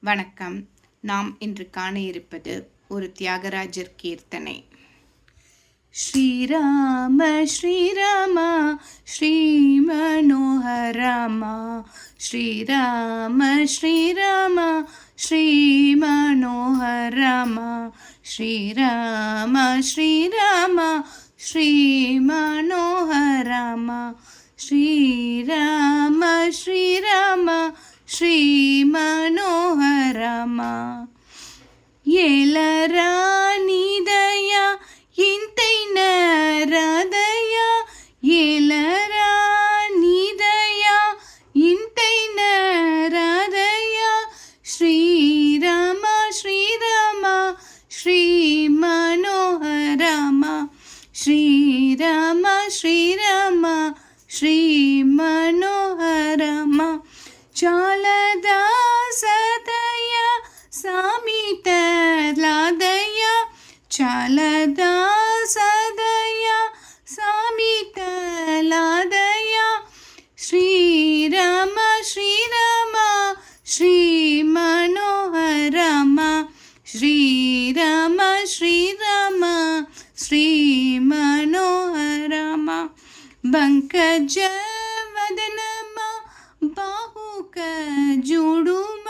வணக்கம். நாம் இன்று காண இருப்பது ஒரு தியாகராஜர் கீர்த்தனை. ஸ்ரீராம ஸ்ரீராமா ஸ்ரீ மனோகராமா ஸ்ரீராம ஸ்ரீராமா ஸ்ரீ மனோகராமா ஸ்ரீராம ஸ்ரீராமா ஸ்ரீ மனோகராமா ஸ்ரீராம ஸ்ரீராமா ஸ்ரீ மனோ ఏలరా ಚಾಲದ ಸದಯ ಸಾಮಿತಲಾದಯ ಶ್ರೀರಾಮ ಶ್ರೀರಾಮ ಶ್ರೀ ಮನೋಹರಾಮ ಶ್ರೀರಾಮ ಶ್ರೀರಾಮ ಶ್ರೀ ಮನೋಹರಾಮ ಬಂಕಜ ವದನಮ ಬಾಹುಕ ಜೋಡುಮ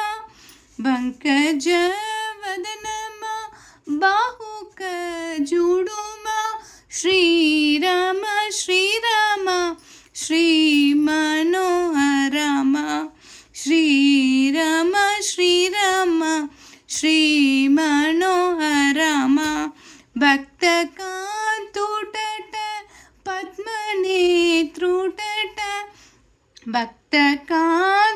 ಬಂಕಜ ವದನಮ ಬಾಹುಕ जुडुमा। श्रीराम श्रीराम। श्रीमनोहरम। श्रीराम श्रीराम। श्रीमनोहरम। भक्तकान्तुटट पद्मनेत्रुटट भक्तका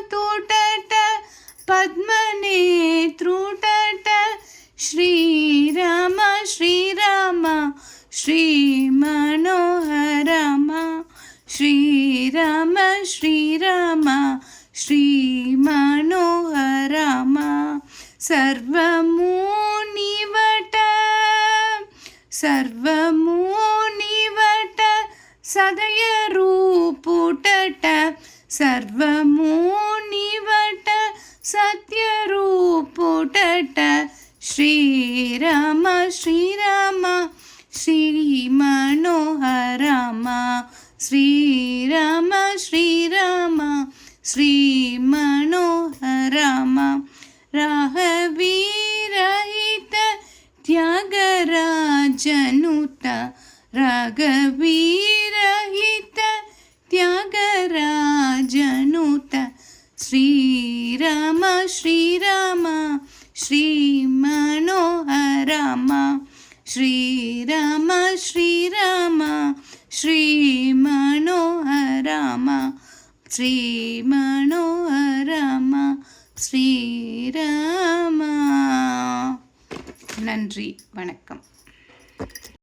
श्रीमनोहरमा श्रीरम श्रीरम श्रीमनोहरम सर्वमुनिवट सर्वमुनिवट सदयरूपुटट सर्वमुनिवट सत्यरूपुटट श्रीराम श्रीराम శ్రీ మనోహరమ శ్రీరమ శ్రీరమ శ్రీ మనోహరమ రాఘవీరహిత త్యాగరాజనుత రాఘవీరహిత త్యాగరాజనుత శ్రీరామ శ్రీరామ శ్రీ మనోహరమ ஸ்ரீராம ஸ்ரீராம ஸ்ரீமனோஹராம ஸ்ரீமனோஹராம ஸ்ரீராமா. நன்றி வணக்கம்.